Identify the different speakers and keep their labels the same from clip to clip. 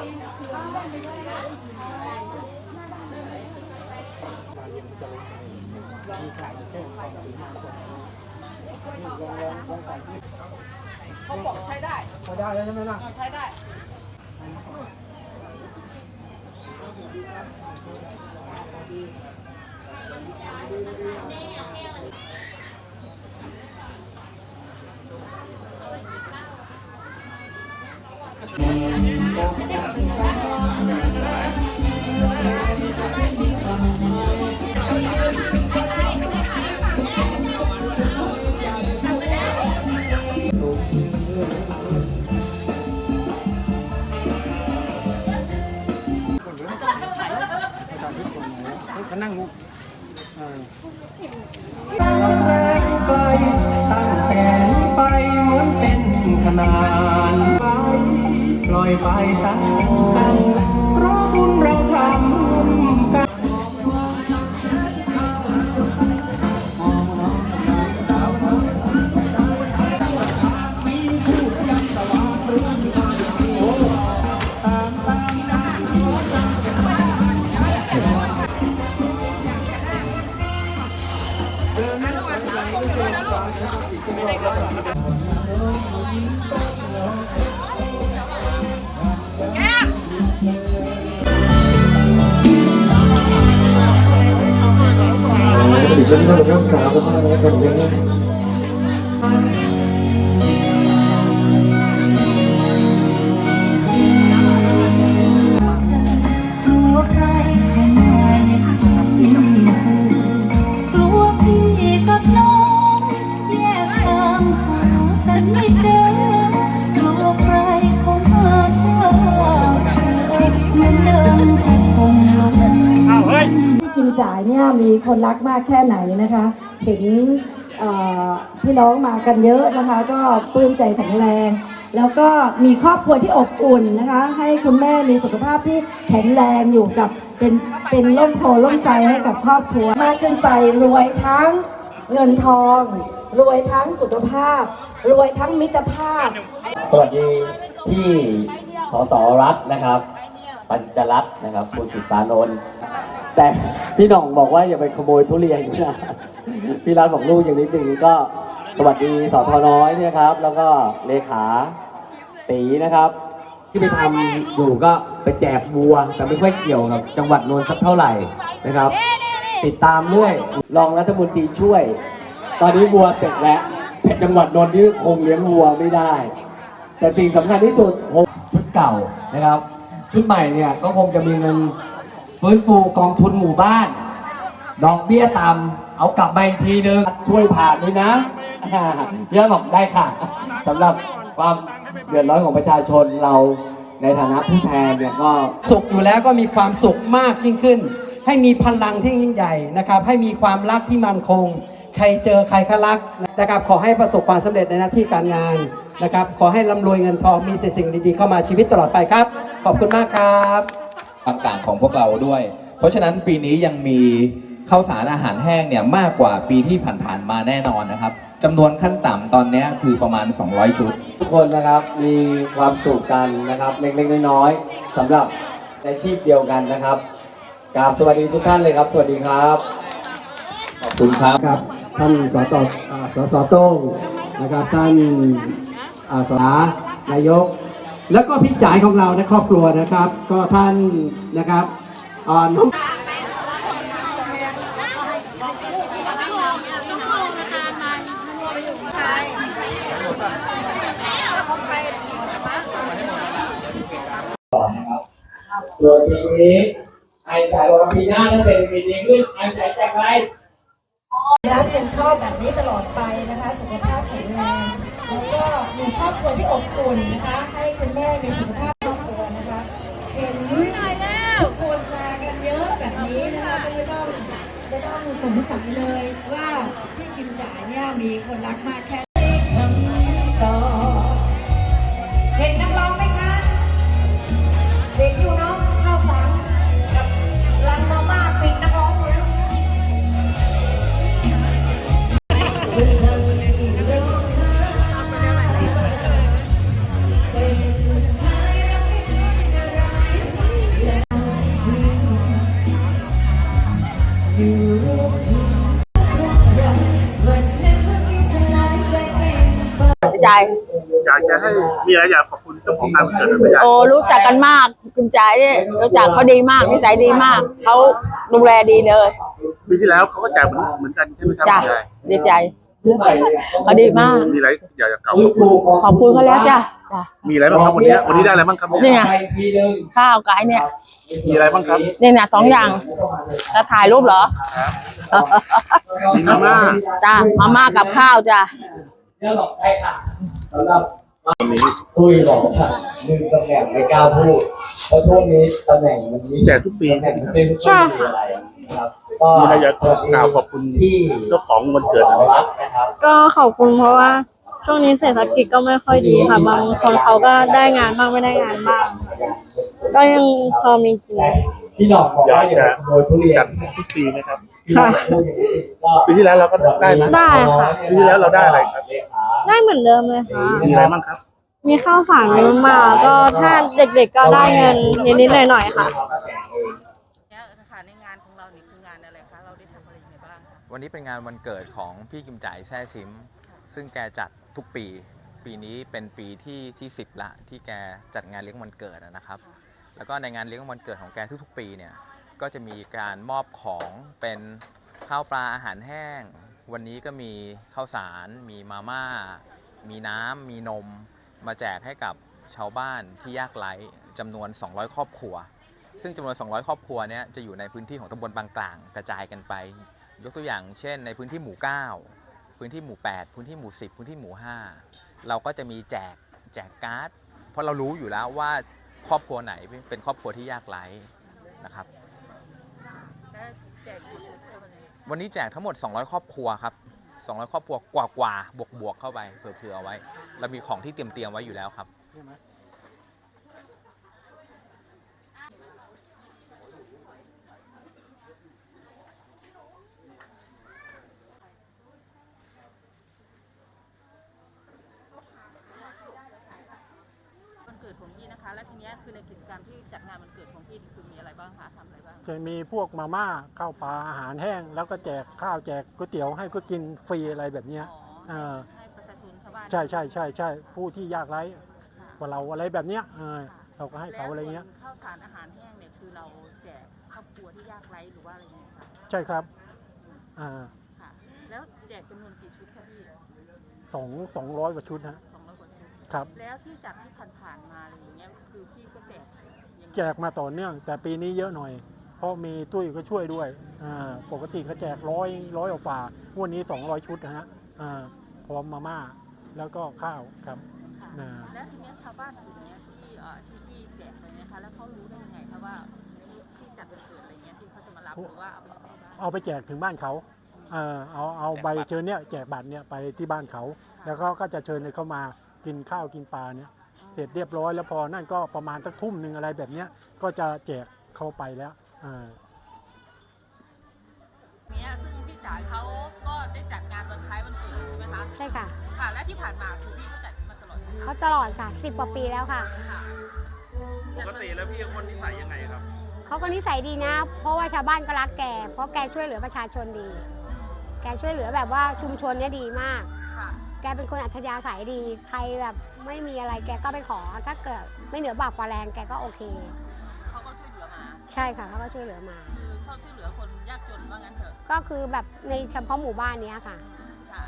Speaker 1: เขาบอกใช้ได้
Speaker 2: พอได้แล้วใช่ไหมล่ะ
Speaker 1: ใช้ได้
Speaker 2: เขานั่งมุก
Speaker 3: แรงไกลตั้งแต่นี้ไปเหมือนเส้นขนานไปปล่อยไปต
Speaker 4: ดิฉันก็รักษาพระนะกันอย่างนี้
Speaker 5: จ่า
Speaker 6: ยเนี่ยมีคนรักมากแค่ไหนนะคะ เห็นเอ่อพี่น้องมากันเยอะนะคะ ก็ปลื้มใจแข็งแรง แล้วก็มีครอบครัวที่อบอุ่นนะคะ ให้คุณแม่มีสุขภาพที่แข็งแรงอยู่กับเป็นเป็นร่มโพล่มไทรให้กับครอบครัวมากขึ้นไปรวยทั้งเงินทอง รวยทั้งสุขภาพ รวยทั้งมิตรภาพ
Speaker 7: สวัสดีพี่สสรัฐนะครับ ปัญจรัตน์นะครับคุณสิตานนท์ แต่พี่หน่องบอกว่าอย่าไปขโมยทุเรียนนะพี่รัฐบอกลูกอย่างนิดนึงก็สวัสดีสทน้อยเนี่ยครับ แล้วก็เลขาตีนะครับ ที่ไปทำอยู่ก็ไปแจกวัว แต่ไม่ค่อยเกี่ยวกับจังหวัดนนท์สักเท่าไหร่นะครับ ติดตามเรื่อยรองรัฐมนตรีช่วย ตอนนี้วัวเสร็จแล้วแต่จังหวัดนนท์นี่คงเลี้ยงวัวไม่ได้ แต่สิ่งสำคัญที่สุดโฮชุดเก่านะครับ ชุดใหม่เนี่ยก็คงจะมีเงิน ฟื้นฟูกองทุนหมู่บ้าน ดอกเบี้ยต่ำเอากลับมาอีกทีนึงช่วยผ่านด้วยนะอ่าพี่รัฐบอกได้ค่ะสำหรับความเดือดร้อนของประชาชนเราในฐานะผู้แทนเนี่ยก็
Speaker 3: สุขอยู่แล้วก็มีความสุขมากยิ่งขึ้น ให้มีพลังที่ยิ่งใหญ่นะครับ ให้มีความรักที่มั่นคง ใครเจอใครก็รักนะครับ ขอให้ประสบความสำเร็จในหน้าที่การงานนะครับ ขอให้ร่ำรวยเงินทองมีสิ่งดีๆเข้ามาชีวิตตลอดไปครับ ขอบคุณมากครับ
Speaker 8: ต่างๆของพวกเราด้วย เพราะฉะนั้นปีนี้ยังมีข้าวสารอาหารแห้งเนี่ยมากกว่าปีที่ผ่านๆมาแน่นอนนะครับจำนวนขั้นต่ำตอนเนี้ยคือประมาณ 200 ชุด
Speaker 7: ทุกคนนะครับมีความสุขกันนะครับเล็กๆน้อยๆสำหรับอาชีพเดียวกันนะครับกราบสวัสดีทุกท่านเลยครับ สวัสดีครับ
Speaker 8: ขอบคุณครับ
Speaker 3: ครับ ท่านสตอ่าสสโต้งนะครับท่านอาสานายก แล้วก็พี่จ่ายของเราในครอบครัวนะครับ ก็ท่านนะครับน้อง
Speaker 7: ส่วนปีนี้ไอ้สายว่าปีหน้าถ้าเศรษฐกิจดีขึ้นไอ้ใจจะไร
Speaker 6: รักยังชอบแบบนี้ตลอดไปนะคะ สุขภาพแข็งแรง ครอบครัวที่อบอุ่นนะคะ ให้คุณแม่มีสุขภาพครอบครัวนะคะเห็นทุกคนมากันเยอะแบบนี้นะคะก็ไม่ต้องไม่ต้องสงสัยเลยว่าพี่กิมจ่ายเนี่ยมีคนรักมากแค่
Speaker 1: ใจ
Speaker 9: อยากจะให้มีอะไรอยากขอบคุณเจ้าของงานวันเกิดไหมยาย
Speaker 1: โอ้รู้จักกันมากคุณใจรู้จักเขาดีมากนิสัยดีมาก เขาดูแลดีเลย
Speaker 9: ปีที่แล้วเขาก็แจกเหมือนเหมือนกันใช่ไหมครับ
Speaker 1: จ้ะ
Speaker 9: คุณยาย
Speaker 1: ดีใจเขาดีมาก
Speaker 9: มีอะไรอยากจะกล่าว
Speaker 1: ขอบคุณเขาแล้วจ้ะจ้ะ
Speaker 9: มีอะไรบ้างครับวันนี้วันนี้ได้อะไรบ้างครับ
Speaker 1: นี่ไงข้าวไก่เนี่ย
Speaker 9: มีอะไรบ้างครับ
Speaker 1: นี่นะสองอย่างจะถ่ายรูปเหรอ
Speaker 9: มีมาม่า
Speaker 1: จ้ะมาม่ากับข้าวจ้ะ
Speaker 7: เนี่ยหรอกได้ค่ะสำหรับ
Speaker 9: วันนี้
Speaker 7: ตุ้ยบอกว่าลืมตำแหน่งไม่กล้าพูดเพราะช่วงนี้ตำแหน่งมันมี
Speaker 9: แจกทุกปี
Speaker 7: ตำแหน่งมันเป็นไม่ค่อยมีอะไรนะครับก็
Speaker 9: มีอะไรอยากกล่าวขอบคุณ
Speaker 7: ที่
Speaker 9: เจ้าของวันเกิด
Speaker 7: ส
Speaker 9: ไหม
Speaker 7: อ
Speaker 9: ค
Speaker 7: รั
Speaker 9: รับ
Speaker 7: ฐนะครับ
Speaker 10: ก็ขอบคุณเพราะว่า ช่วงนี้เศรษฐกิจก็ไม่ค่อยดีค่ะ บางคนเขาก็ได้งานบ้างไม่ได้งานบ้าง ก็ยังพอมีกิน
Speaker 7: พี่หน่องบอกว่าอย่าไปขโมยทุเรียน
Speaker 9: จัดทุกปีนะครับ
Speaker 7: พี่หน่องพูดอย่างนี้ก็
Speaker 9: ปีที่แล้วเราก็ได้นะ
Speaker 10: ได้ค่ะ
Speaker 9: ปีที่แล้วเราได้อะไรครับ
Speaker 10: ได้เหมือนเดิมเลยค่ะ
Speaker 9: มีอะไรบ้างครับ
Speaker 10: มีข้าวสารมีมาม่าก็ถ้าเด็กๆก็ได้เงินนิดๆหน่อยๆค่ะ
Speaker 1: เนี่ยค่ะในงานของเรานี่คืองานอะไรคะ เราได้ทำอะไรยังไงบ้างคะ
Speaker 11: วันนี้เป็นงานวันเกิดของพี่กิมจ่ายแซ่ซิม ซึ่งแกจัดทุกปี ปีนี้เป็นปีที่ที่สิบละที่แกจัดงานเลี้ยงวันเกิดอะนะครับ แล้วก็ในงานเลี้ยงวันเกิดของแกทุกๆ ปีเนี่ย ก็จะมีการมอบของเป็นข้าวปลาอาหารแห้ง วันนี้ก็มีข้าวสาร มีมาม่า มีน้ำ มีนม มาแจกให้กับชาวบ้านที่ยากไร้จำนวน 200 ครอบครัว ซึ่งจำนวน 200 ครอบครัวเนี้ยจะอยู่ในพื้นที่ของตำบลบางกลางกระจายกันไป ยกตัวอย่างเช่น ในพื้นที่หมู่ 9 พื้นที่หมู่ 8 พื้นที่หมู่ 10 พื้นที่หมู่ 5 เราก็จะมีแจกแจกการ์ด เพราะเรารู้อยู่แล้วว่าครอบครัวไหนเป็นครอบครัวที่ยากไร้นะครับ วันนี้แจกทั้งหมด 200 ครอบครัวครับ 200 ครอบครัวกว่ากว่าบวกบวกเข้าไปเผื่อๆเอาไว้ เรามีของที่เตรียมเตรียมไว้อยู่แล้วครับ
Speaker 1: วันเกิดของพี่นะคะ และทีเนี้ย คือในกิจกรรมที่จัดงานวันเกิดของพี่นี่คือมีอะไรบ้างคะทำอะไรบ้าง
Speaker 2: จะมีพวกมาม่าข้าวปลาอาหารแห้ง แล้วก็แจกข้าวแจกก๋วยเตี๋ยวให้ก็กินฟรีอะไรแบบเนี้ย
Speaker 1: อ๋อ
Speaker 2: เออ
Speaker 1: ให้ประชาชนชาวบ้าน
Speaker 2: ใช่ใช่ใช่ใช่ผู้ที่ยากไร้กว่าเราอะไรแบบเนี้ยเออเราก็ให้เขาอะไรเงี้ย
Speaker 1: แล้วส่วนข้าวสารอาหารแห้งเนี่ยคือเราแจกครอบครัวที่ยากไร้หรือว่าอะไรอย่างเงี้ยคะ
Speaker 2: ใช่ครับอ่า
Speaker 1: ค่ะ แล้วแจกจำนวนกี่ชุดคะพี่
Speaker 2: สองสองร้อยกว่าชุดฮะ ครับ
Speaker 1: แล้วที่จัดที่ผ่านๆมาอะไรอย่างเงี้ยคือพี่ก็แจกอย่าง
Speaker 2: แจกมาต่อเนื่อง แต่ปีนี้เยอะหน่อย เพราะมีตุ้ยก็ช่วยด้วยอ่าปกติก็แจกร้อยร้อยกว่าฝางวันนี้สองร้อยชุดนะฮะอ่าพร้อมมาม่าแล้วก็ข้าวครับ
Speaker 1: ค่ะ
Speaker 2: อ่า
Speaker 1: แล้วทีเนี้ยชาวบ้านกลุ่มเนี้ยที่เอ่อที่พี่แจกไปนะคะแล้วเขารู้ได้ยังไงคะว่าที่จัดวันเกิดอะไรเงี้ยที่เขาจะมารับหรือว่าเอาไปยังไงบ้าง
Speaker 2: เอาไปแจกถึงบ้านเขาเออเอาเอาใบเชิญเนี่ยแจกบัตรเนี่ยไปที่บ้านเขา แล้วเขาก็จะเชิญเขามา กินข้าวกินปลาเนี่ยเสร็จเรียบร้อยแล้วพอนั่นก็ประมาณสักทุ่มหนึ่งอะไรแบบเนี้ยก็จะแจกเข้าไปแล้วอ่า
Speaker 1: เนี้ยซึ่งพี่จ๋าเขาก็ได้จัดงานวันคล้ายวันเกิดใช่ไหมคะ
Speaker 5: ใช่ค่ะ
Speaker 1: ค่ะ และที่ผ่านมาคือพี่ก็จัดมาตลอด
Speaker 5: เขาตลอดค่ะสิบกว่าปีแล้วค่ะ
Speaker 1: ค่ะ
Speaker 9: ปกติแล้วพี่คนนิสัยยังไงครับ
Speaker 5: เขาก็นิสัยดีนะ เพราะว่าชาวบ้านก็รักแก เพราะแกช่วยเหลือประชาชนดี แกช่วยเหลือแบบว่าชุมชนเนี่ยดีมาก
Speaker 1: ค่ะ
Speaker 5: แกเป็นคนอัธยาศัยดี ใครแบบไม่มีอะไรแกก็ไปขอ ถ้าเกิดไม่เหนือบากกว่าแรงแกก็โอเค
Speaker 1: เขาก็ช่วยเหลือมา
Speaker 5: ใช่ค่ะเขาก็ช่วยเหลือมา
Speaker 1: คือชอบช่วยเหลือคนยากจนว่างั้นเถอะ
Speaker 5: ก็คือแบบในเฉพาะหมู่บ้านเนี้ยค่ะ
Speaker 1: ค่ะ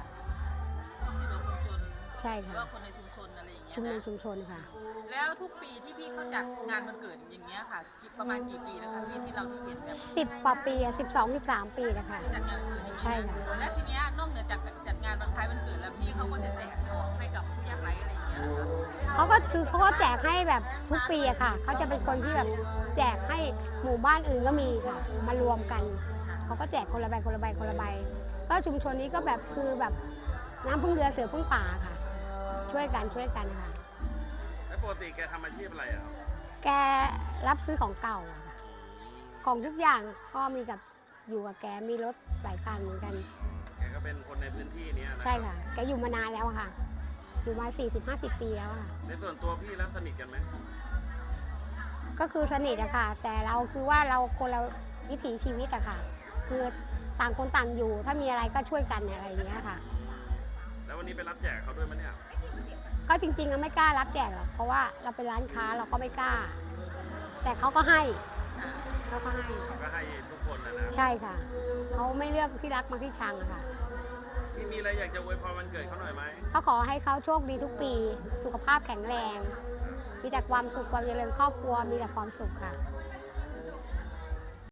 Speaker 1: ชอบช่วยเหลือคนจน
Speaker 5: ใช่
Speaker 1: หรือ
Speaker 5: ค่ะ
Speaker 1: ว่าคนในชุมชนอะไรอย่างเงี้ย
Speaker 5: ชุมชน
Speaker 1: นะ
Speaker 5: ชุมชนค่ะ
Speaker 1: แล้วทุกปีที่พี่เขาจัดงานวันเกิดอย่างเงี้ยค่ะกี่ประมาณกี่ปีแล้วคะพี่ที่เราที่เห็นแบบ
Speaker 5: สิบกว่าปีสิบสองสิบสามปีแล้วค่ะ
Speaker 1: จัดงานวันเกิดอย่างเงี้ย
Speaker 5: ใช่ค่ะ
Speaker 1: และทีเนี้ยนอกเหนือจากจัดงานวันคล้ายวันเกิดแล้วพี่เขาก็จะแจกของให้กับผู้ยากไร้อะไรอย่างเงี้ยนะคะ
Speaker 5: เขาก็คือเขาก็แจกให้แบบทุกปีอะค่ะ เขาจะเป็นคนที่แบบแจกให้หมู่บ้านอื่นก็มีค่ะ มารวมกัน เขาก็แจกคนละใบคนละใบคนละใบ ก็ชุมชนนี้ก็แบบคือแบบน้ำพึ่งเรือเสือพึ่งป่าค่ะ ช่วยกันช่วยกันค่ะ
Speaker 9: แล้ว ปกติแกทำอาชีพอะไรอะ
Speaker 5: แกรับซื้อของเก่าอะค่ะของทุกอย่างก็มีกับอยู่กับแกมีรถหลายคันเหมือนกัน
Speaker 9: แกก็เป็นคนในพื้นที่นี้นะ
Speaker 5: ใช่ค่ะ แกอยู่มานานแล้วอะค่ะ อยู่มา 40-50 ปีแล้วอะค่ะ
Speaker 9: ในส่วนตัวพี่แล้วสนิทกันไหม
Speaker 5: ก็คือสนิทอะค่ะ แต่เราคือว่าเราคนเราวิถีชีวิตอะค่ะ คือต่างคนต่างอยู่ถ้ามีอะไรก็ช่วยกันอะไรอย่างเงี้ยค่ะ
Speaker 9: แล้ววันนี้ไปรับแจกเขาด้วยมั้ยเนี่ย
Speaker 5: ก็จริงๆก็ไม่กล้ารับแจกหรอกเพราะว่าเราเป็นร้านค้าเราก็ไม่กล้า แต่เขาก็ให้เขาก็ให้
Speaker 12: เขาก็ให้ทุกคนนะนะ
Speaker 5: ใช่ค่ะเขาไม่เลือกที่รักมาที่ชังอะค่ะ
Speaker 12: พี่มีอะไรอยากจะอวยพรวันเกิดเขาหน่อยไหม
Speaker 5: เขาขอให้เขาโชคดีทุกปี สุขภาพแข็งแรง มีแต่ความสุขความเจริญครอบครัวมีแต่ความสุขค่ะ